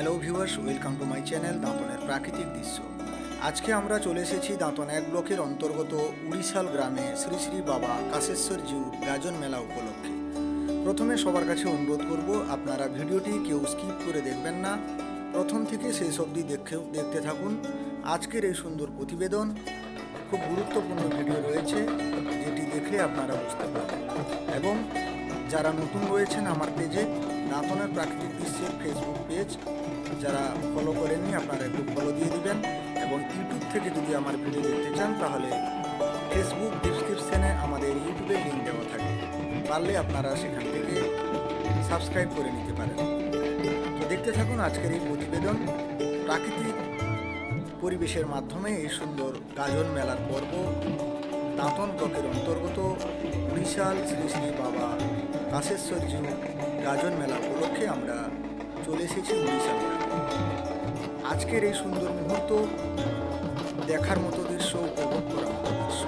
Hello viewers welcome to my channel দাঁতনের প্রাকৃতিক দৃশ্য আজকে আমরা চলে এসেছি দাঁতন এক ব্লকের অন্তর্গত উড়িশাল গ্রামে শ্রী শ্রী বাবা কাশেশ্বর জিউ গাজন মেলা উপলক্ষে। প্রথমে সবার কাছে অনুরোধ করব, আপনারা ভিডিওটি কেউ স্কিপ করে দেখবেন না। প্রথম থেকে শেষ অবধি দেখে, দেখতে থাকুন। আজকের এই সুন্দর প্রতিবেদন খুব গুরুত্বপূর্ণ ভিডিও রয়েছে, যেটি দেখলে আপনারা বুঝতে পারবেন। এবং যারা নতুন রয়েছেন আমার পেজে দাঁতনের প্রাকৃতিক দৃশ্যের ফেসবুক পেজ যারা ফলো করেননি, আপনারা একটু ফলো দিয়ে দিবেন এবং ইউটিউব থেকে যদি আমার ভিডিও দেখতে চান, তাহলে ফেসবুক ডিসক্রিপশনে আমাদের ইউটিউবের লিঙ্ক দেওয়া থাকে। পারলে আপনারা সেখান থেকে সাবস্ক্রাইব করে নিতে পারেন। তো দেখতে থাকুন আজকের এই প্রতিবেদন প্রাকৃতিক পরিবেশের মাধ্যমে এই সুন্দর গাজন মেলার পর্ব। দাঁতন ব্লকের অন্তর্গত, বিশাল শ্রী শ্রী বাবা কাশেশ্বরজি গাজন মেলা উপলক্ষে আমরা চলে এসেছি উড়িষ্যা আজকের এই সুন্দর মুহূর্ত দেখার মতো দৃশ্য উপভোগ মতো দৃশ্য।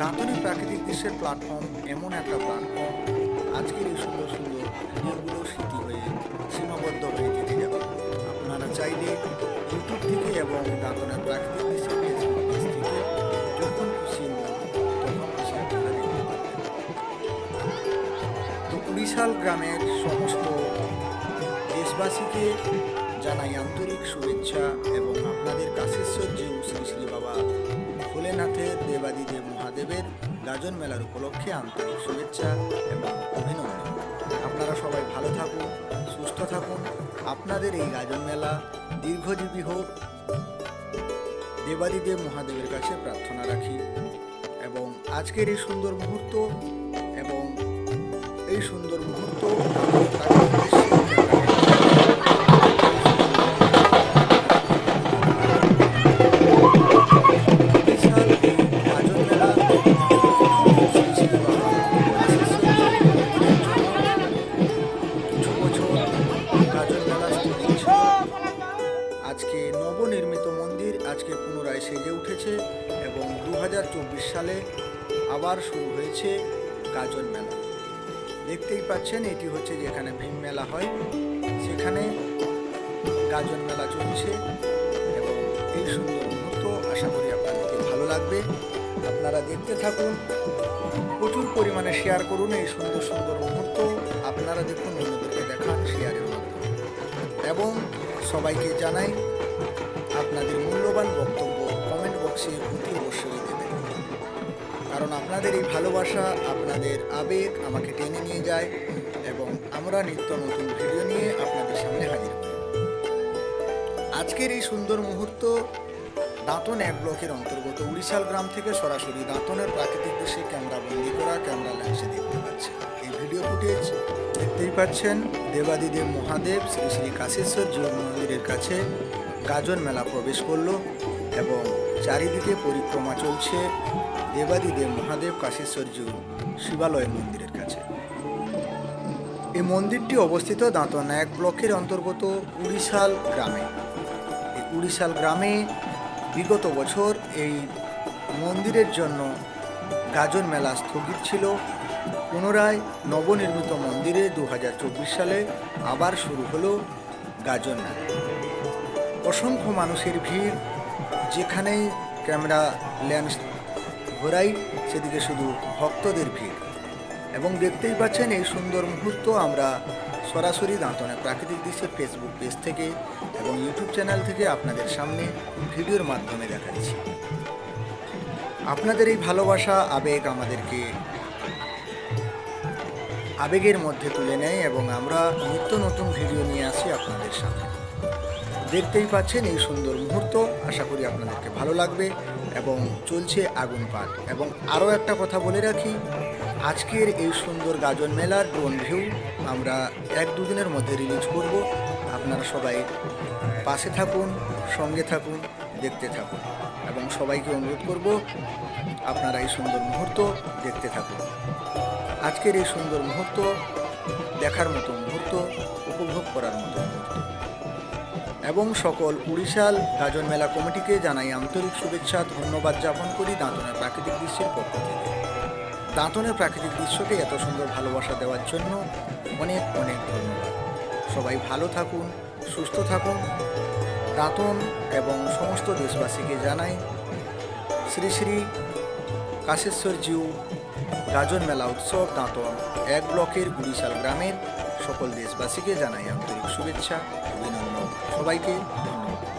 দাঁতনের প্রাকৃতিক দৃশ্যের প্ল্যাটফর্ম এমন একটা প্ল্যাটফর্ম আজকের এই সুন্দর সুন্দর ভিডিওগুলো স্মৃতি হয়ে সীমাবদ্ধ হয়ে থেকে যাবে। আপনারা চাইলে ইউটিউব থেকে এবং দাঁতনের প্রাকৃতিক উড়িষ্যাল গ্রামের সমস্ত দেশবাসীকে জানাই আন্তরিক শুভেচ্ছা এবং আপনাদের কাশেশ্বর জিউ শ্রী শ্রী বাবা ভোলেনাথের দেবাদিদেব মহাদেবের গাজন মেলার উপলক্ষে আন্তরিক শুভেচ্ছা এবং অভিনন্দন। আপনারা সবাই ভালো থাকুন, সুস্থ থাকুন। আপনাদের এই গাজন মেলা দীর্ঘজীবী হোক। দেবাদিদেব মহাদেবের কাছে প্রার্থনা রাখি এবং আজকের এই সুন্দর মুহূর্ত মেলা স্থগিত ছিল আজকে নবনির্মিত মন্দির আজকে পুনরায় সেজে উঠেছে এবং দু হাজার চব্বিশ সালে আবার শুরু হয়েছে গাজন মেলা। দেখতেই পাচ্ছেন, এটি হচ্ছে যেখানে ভীম মেলা হয়। সেখানে গাজন মেলা চলছে এবং এই সুন্দর মুহূর্ত আশা করি আপনাদেরকে ভালো লাগবে। আপনারা দেখতে থাকুন, প্রচুর পরিমাণে শেয়ার করুন এই সুন্দর সুন্দর মুহূর্ত। আপনারা দেখুন, অন্যদেরকে দেখান শেয়ারের মাধ্যমে। এবং সবাইকে জানাই, আপনাদের মূল্যবান বক্তব্য কমেন্ট বক্সে অতি অবশ্যই কারণ আপনাদের এই ভালোবাসা, আপনাদের আবেগ আমাকে টেনে নিয়ে যায় এবং আমরা নিত্য নতুন ভিডিও নিয়ে আপনাদের সামনে হাজির হই। আজকের এই সুন্দর মুহূর্ত দাঁতন এক ব্লকের অন্তর্গত উড়িষ্যাল গ্রাম থেকে সরাসরি দাঁতনের প্রাকৃতিক দৃশ্যে ক্যামেরা বন্দি করা, ক্যামেরা লেন্সে দেখতে পাচ্ছেন। এই ভিডিও ফুটেজ দেখতেই পাচ্ছেন দেবাদিদেব মহাদেব, শ্রী শ্রী কাশেশ্বর জিও মন্দিরের কাছে গাজন মেলা প্রবেশ করল। এবং চারিদিকে পরিক্রমা চলছে দেবাদিদেব মহাদেব কাশেশ্বর্য শিবালয় মন্দিরের কাছে। এই মন্দিরটি অবস্থিত দাঁতন এক ব্লকের অন্তর্গত উড়িশাল গ্রামে। এই উড়িষ্যাল গ্রামে বিগত বছর এই মন্দিরের জন্য গাজন মেলা স্থগিত ছিল। পুনরায় নবনির্মিত মন্দিরে দু হাজার চব্বিশ সালে আবার শুরু হলো গাজন মেলা। অসংখ্য মানুষের ভিড় যেখানেই ক্যামেরা লেন্স ঘোরাই, সেদিকে শুধু ভক্তদের ভিড়। এবং দেখতেই পাচ্ছেন এই সুন্দর মুহূর্ত আমরা সরাসরি দাঁতনে প্রাকৃতিক দৃশ্যের ফেসবুক পেজ থেকে এবং ইউটিউব চ্যানেল থেকে আপনাদের সামনে ভিডিওর মাধ্যমে দেখাচ্ছি। আপনাদের এই ভালোবাসা, আবেগ আমাদেরকে আবেগের মধ্যে তুলে নেয় এবং আমরা নিত্য নতুন ভিডিও নিয়ে আসি আপনাদের সামনে। দেখতেই পাচ্ছেন এই সুন্দর মুহূর্ত। আশা করি আপনাদেরকে ভালো লাগবে এবং চলছে আগুন পাট এবং আরও একটা কথা বলে রাখি, আজকের এই সুন্দর গাজন মেলার ড্রোন ভিউ আমরা এক দুদিনের মধ্যে রিলিজ করব। আপনারা সবাই পাশে থাকুন, সঙ্গে থাকুন, দেখতে থাকুন। এবং সবাইকে অনুরোধ করব, আপনারা এই সুন্দর মুহূর্ত দেখতে থাকুন। আজকের এই সুন্দর মুহূর্ত দেখার মতো মুহূর্ত, উপভোগ করার মতো মুহূর্ত। এবং সকল উড়িষ্যাল গাজন মেলা কমিটিকে জানাই আন্তরিক শুভেচ্ছা, ধন্যবাদ জ্ঞাপন করি দাঁতনের প্রাকৃতিক দৃশ্যের পক্ষ থেকে। দাঁতনের প্রাকৃতিক দৃশ্যকে এত সুন্দর ভালোবাসা দেওয়ার জন্য অনেক অনেক ধন্যবাদ। সবাই ভালো থাকুন, সুস্থ থাকুন। দাঁতন এবং সমস্ত দেশবাসীকে জানাই শ্রী শ্রী কাশেশ্বর জিউ গাজন মেলা উৎসব দাঁতন এক ব্লকের গুড়িশাল গ্রামের সকল দেশবাসীকে জানাই আন্তরিক শুভেচ্ছা অভিনন্দন। সবাইকে ধন্যবাদ।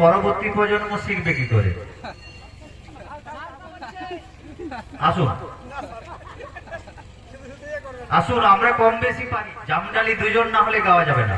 পরবর্তী প্রজন্ম শিখবে কি করে? আসুন। আসুন, আমরা কম বেশি পারি। জামডালি দুজন না হলে গাওয়া যাবে না।